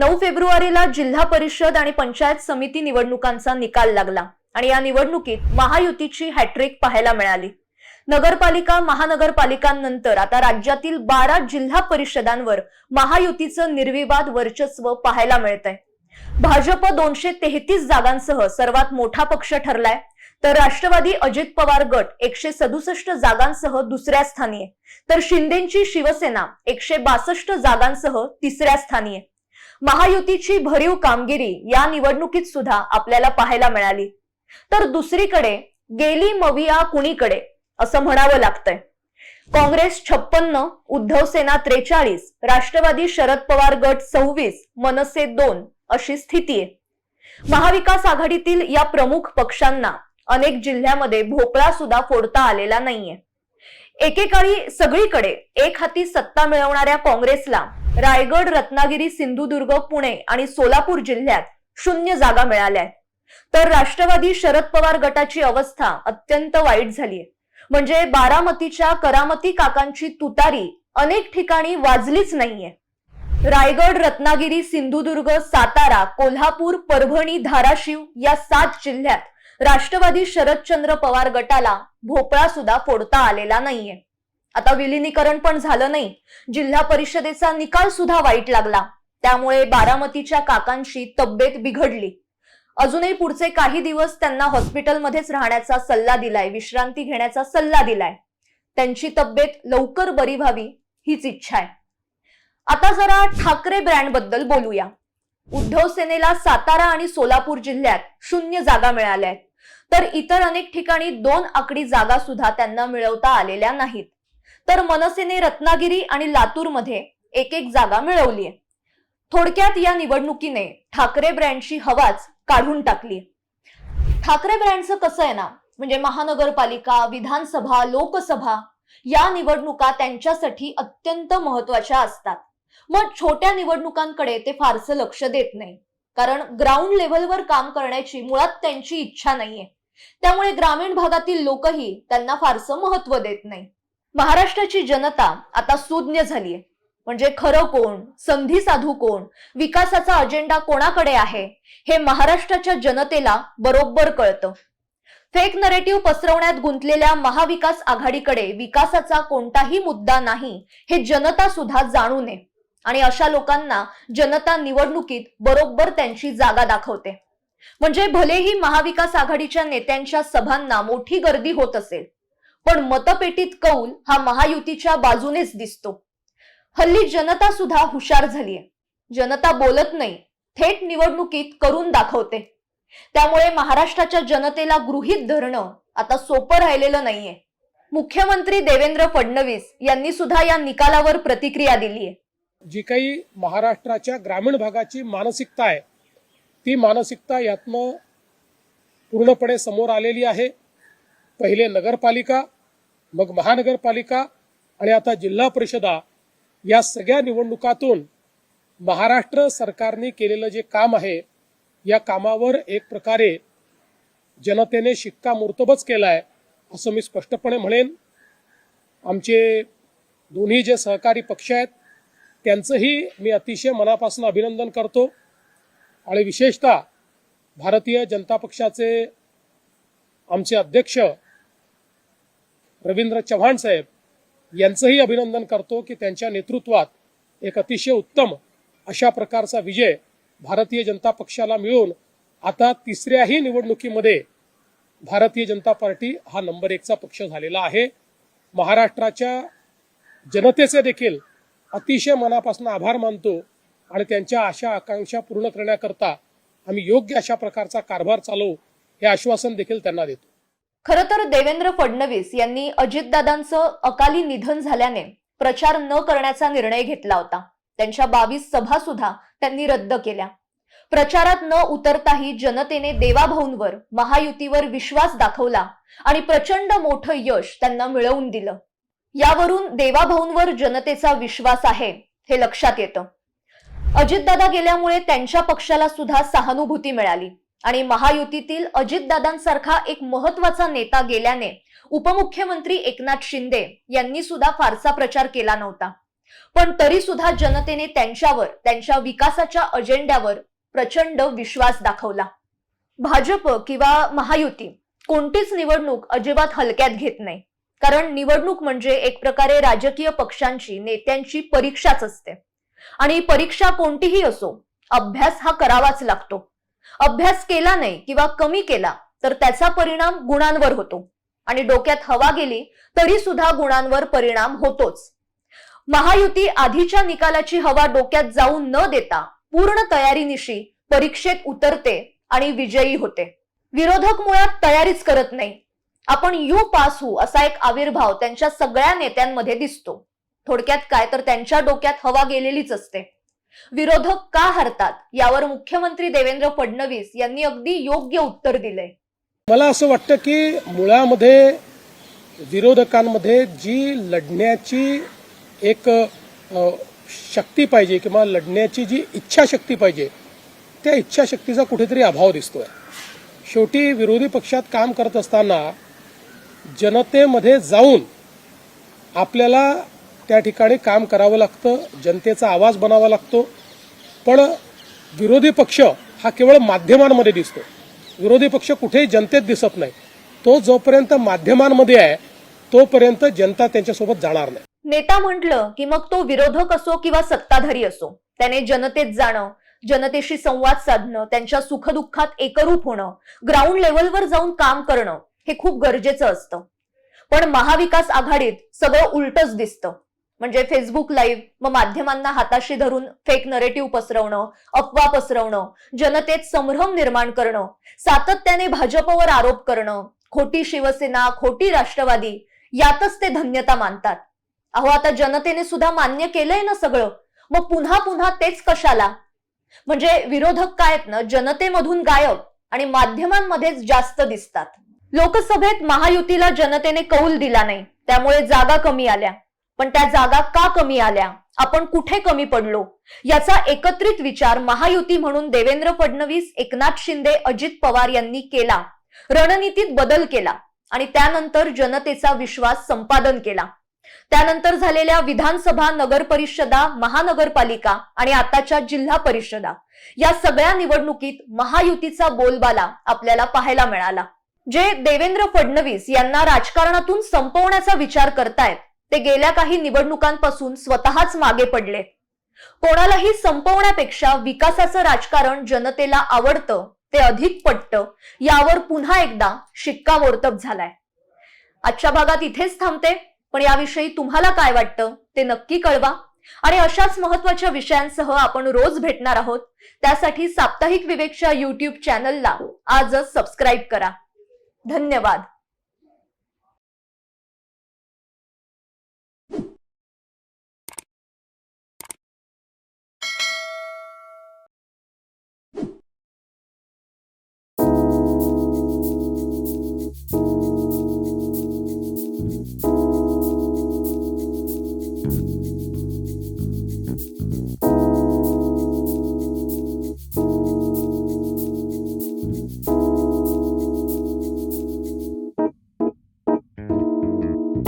नऊ फेब्रुवारीला जिल्हा परिषद आणि पंचायत समिती निवडणुकांचा निकाल लागला आणि या निवडणुकीत महायुतीची हॅट्रिक पाहायला मिळाली. नगरपालिका महानगरपालिकांनंतर आता राज्यातील बारा जिल्हा परिषदांवर महायुतीचं निर्विवाद वर्चस्व पाहायला मिळतंय. भाजप दोनशे तेहतीस जागांसह सर्वात मोठा पक्ष ठरलाय तर राष्ट्रवादी अजित पवार गट एकशे सदुसष्ट जागांसह दुसऱ्या स्थानी आहे तर शिंदेची शिवसेना एकशे बासष्ट जागांसह तिसऱ्या स्थानी आहे. महायुतीची भरीव कामगिरी या निवडणुकीत सुद्धा आपल्याला पाहायला मिळाली. तर दुसरीकडे गेली मविया कुणीकडे असं म्हणावं लागतंय. काँग्रेस छप्पन्न उद्धव सेना त्रेचाळीस राष्ट्रवादी शरद पवार गट सव्वीस मनसे दोन अशी स्थिती आहे. महाविकास आघाडीतील या प्रमुख पक्षांना अनेक जिल्ह्यामध्ये भोपळा सुद्धा फोडता आलेला नाहीये. एकेकाळी सगळीकडे एक हाती सत्ता मिळवणाऱ्या काँग्रेसला रायगड रत्नागिरी सिंधुदुर्ग पुणे आणि सोलापूर जिल्ह्यात शून्य जागा मिळाल्या तर राष्ट्रवादी शरद पवार गटाची अवस्था अत्यंत वाईट झालीय. म्हणजे बारामतीच्या करामती काकांची तुतारी अनेक ठिकाणी वाजलीच नाहीये. रायगड रत्नागिरी सिंधुदुर्ग सातारा कोल्हापूर परभणी धाराशिव या सात जिल्ह्यात राष्ट्रवादी शरदचंद्र पवार गटाला भोपळा सुद्धा फोडता आलेला नाहीये. आता विलिनीकरण पण झालं नाही. जिल्हा परिषदेचा निकाल सुद्धा वाईट लागला. त्यामुळे बारामतीच्या काकांची तब्येत बिघडली. अजूनही पुढचे काही दिवस त्यांना हॉस्पिटलमध्येच राहण्याचा सल्ला दिलाय. विश्रांती घेण्याचा सल्ला दिलाय. त्यांची तब्येत लवकर बरी व्हावी हीच इच्छा आहे. आता जरा ठाकरे ब्रँडबद्दल बोलूया. उद्धव सेनेला सातारा आणि सोलापूर जिल्ह्यात शून्य जागा मिळाल्या आहेत. तर इतर अनेक ठिकाणी दोन आकडी जागा सुद्धा त्यांना मिळवता आलेल्या नाहीत. तर मनसेने रत्नागिरी आणि लातूरमध्ये एक एक जागा मिळवली आहे. थोडक्यात या निवडणुकीने ठाकरे ब्रँडची हवाच काढून टाकली ठाकरे ब्रँडचं कसं आहे ना म्हणजे महानगरपालिका विधानसभा लोकसभा या निवडणुका त्यांच्यासाठी अत्यंत महत्त्वाच्या असतात. मग छोट्या निवडणुकांकडे ते फारसं लक्ष देत नाही. कारण ग्राउंड लेव्हलवर काम करण्याची मुळात त्यांची इच्छा नाहीये. त्यामुळे ग्रामीण भागातील लोकही त्यांना फारसं महत्त्व देत नाही. महाराष्ट्राची जनता आता सुज्ञ झालीय. म्हणजे खरं कोण संधी साधू कोण विकासाचा अजेंडा कोणाकडे आहे हे महाराष्ट्राच्या जनतेला बरोबर कळतं. फेक नरेटिव्ह पसरवण्यात गुंतलेल्या महाविकास आघाडीकडे विकासाचा कोणताही मुद्दा नाही हे जनता सुद्धा जाणू नये. आणि अशा लोकांना जनता निवडणुकीत बरोबर त्यांची जागा दाखवते. म्हणजे भलेही महाविकास आघाडीच्या नेत्यांच्या सभांना मोठी गर्दी होत असेल पण मतपेटीत कौल हा महायुतीच्या बाजूनेच दिसतो. हल्ली जनता सुद्धा हुशार झालीय. जनता बोलत नाही थेट निवडणुकीत करून दाखवते. त्यामुळे महाराष्ट्राच्या जनतेला गृहीत धरणं आता सोपं राहिलेलं नाहीये. मुख्यमंत्री देवेंद्र फडणवीस यांनी सुद्धा या निकालावर प्रतिक्रिया दिली आहे जी काही महाराष्ट्राच्या ग्रामीण भागाची मानसिकता आहे ती मानसिकता यातनं पूर्णपणे समोर आलेली आहे. पहिले नगरपालिका मग महानगरपालिका आणि आता जिल्हा परिषदा या सगळ्या निवडणुकातून महाराष्ट्र सरकारने केलेलं जे काम आहे या कामावर एक प्रकारे जनतेने शिक्कामोर्तबच केला आहे असं मी स्पष्टपणे म्हणेन. आमचे दोन्ही जे सहकारी पक्ष आहेत त्यांचंही मी अतिशय मनापासून अभिनंदन करतो. आणि विशेषतः भारतीय जनता पक्षाचे आमचे अध्यक्ष रवींद्र चव्हाण साहेब यांचंही अभिनंदन करतो की त्यांच्या नेतृत्वात एक अतिशय उत्तम अशा प्रकारचा विजय भारतीय जनता पक्षाला मिळून आता तिसऱ्याही निवडणुकीमध्ये भारतीय जनता पार्टी हा नंबर एकचा पक्ष झालेला आहे. महाराष्ट्राच्या जनतेचे देखील अतिशय मनापासून आभार मानतो आणि त्यांच्या आशा आकांक्षा पूर्ण करण्याकरता आम्ही योग्य अशा प्रकारचा कारभार चालवू हे आश्वासन देखील त्यांना देतो. खर तर देवेंद्र फडणवीस यांनी अजितदादांचं अकाली निधन झाल्याने प्रचार न करण्याचा निर्णय घेतला होता. त्यांच्या बावीस सभा सुद्धा त्यांनी रद्द केल्या. प्रचारात न उतरताही जनतेने देवाभाऊंवर महायुतीवर विश्वास दाखवला आणि प्रचंड मोठं यश त्यांना मिळवून दिलं. यावरून देवाभाऊंवर जनतेचा विश्वास आहे हे लक्षात येतं. अजितदादा गेल्यामुळे त्यांच्या पक्षाला सुद्धा सहानुभूती मिळाली. आणि महायुतीतील अजितदादांसारखा एक महत्त्वाचा नेता गेल्याने उपमुख्यमंत्री एकनाथ शिंदे यांनी सुद्धा फारसा प्रचार केला नव्हता. पण तरी सुद्धा जनतेने त्यांच्यावर त्यांच्या विकासाच्या अजेंड्यावर प्रचंड विश्वास दाखवला. भाजप किंवा महायुती कोणतीच निवडणूक अजिबात हलक्यात घेत नाही. कारण निवडणूक म्हणजे एक प्रकारे राजकीय पक्षांची नेत्यांची परीक्षाच असते. आणि परीक्षा कोणतीही असो अभ्यास हा करावाच लागतो. अभ्यास केला नाही किंवा कमी केला तर त्याचा परिणाम गुणांवर होतो. आणि डोक्यात हवा गेली तरी सुद्धा गुणांवर परिणाम होतोच. महायुती आधीच्या निकालाची हवा डोक्यात जाऊ न देता पूर्ण तयारीनिशी परीक्षेत उतरते आणि विजयी होते. विरोधक मुळात तयारीच करत नाही. आपण यू पास हो असा एक आविर्भाव त्यांच्या सगळ्या नेत्यांमध्ये दिसतो. थोडक्यात काय तर त्यांच्या डोक्यात हवा गेलेलीच असते. विरोधक का हरतात? यावर मुख्यमंत्री देवेंद्र फडणवीस यांनी अगदी योग्य उत्तर दिले मला असं वाटतं की मुळामध्ये विरोधकांमध्ये जी लढण्याची एक शक्ती पाहिजे किंवा लढण्याची जी इच्छाशक्ती पाहिजे त्या इच्छाशक्तीचा कुठेतरी अभाव दिसतोय. शेवटी विरोधी पक्षात काम करत असताना जनतेमध्ये जाऊन आपल्याला त्या ठिकाणी काम करावं लागतं जनतेचा आवाज बनावा लागतो. पण विरोधी पक्ष हा केवळ माध्यमांमध्ये दिसतो. विरोधी पक्ष कुठेही जनतेत दिसत नाही. तो जोपर्यंत माध्यमांमध्ये आहे तोपर्यंत जनता त्यांच्यासोबत जाणार नाही. नेता म्हटलं की मग तो विरोधक असो किंवा सत्ताधारी असो त्याने जनतेत जाणं जनतेशी संवाद साधणं त्यांच्या सुखदुःखात एकरूप होणं ग्राउंड लेवलवर जाऊन काम करणं हे खूप गरजेचं असतं. पण महाविकास आघाडीत सगळं उलटच दिसतं. म्हणजे फेसबुक लाईव्ह मग माध्यमांना हाताशी धरून फेक नरेटिव्ह पसरवणं अफवा पसरवणं जनतेत संभ्रम निर्माण करणं सातत्याने भाजपवर आरोप करणं खोटी शिवसेना खोटी राष्ट्रवादी यातच ते धन्यता मानतात. अहो आता जनतेने सुद्धा मान्य केलंय ना सगळं. मग पुन्हा पुन्हा तेच कशाला? म्हणजे विरोधक काय आहेत ना जनतेमधून गायब आणि माध्यमांमध्येच जास्त दिसतात. लोकसभेत महायुतीला जनतेने कौल दिला नाही त्यामुळे जागा कमी आल्या. पण त्या जागा का कमी आल्या? आपण कुठे कमी पडलो? याचा एकत्रित विचार महायुती म्हणून देवेंद्र फडणवीस एकनाथ शिंदे अजित पवार यांनी केला. रणनीतीत बदल केला आणि त्यानंतर जनतेचा विश्वास संपादन केला. त्यानंतर झालेल्या विधानसभा नगर परिषदा महानगरपालिका आणि आताच्या जिल्हा परिषदा या सगळ्या निवडणुकीत महायुतीचा बोलबाला आपल्याला पाहायला मिळाला. जे देवेंद्र फडणवीस यांना राजकारणातून संपवण्याचा विचार करतायत ते गेल्या काही निवडणुकांपासून स्वतःच मागे पडले. कोणालाही संपवण्यापेक्षा विकासाचं राजकारण जनतेला आवडतं ते अधिक पटतं यावर पुन्हा एकदा शिक्कामोर्तब झालाय. आजच्या भागात इथेच थांबते पण याविषयी तुम्हाला काय वाटतं ते नक्की कळवा. आणि अशाच महत्त्वाच्या विषयांसह आपण रोज भेटणार आहोत. त्यासाठी साप्ताहिक विवेकच्या युट्यूब चॅनलला आजच सबस्क्राईब करा. धन्यवाद.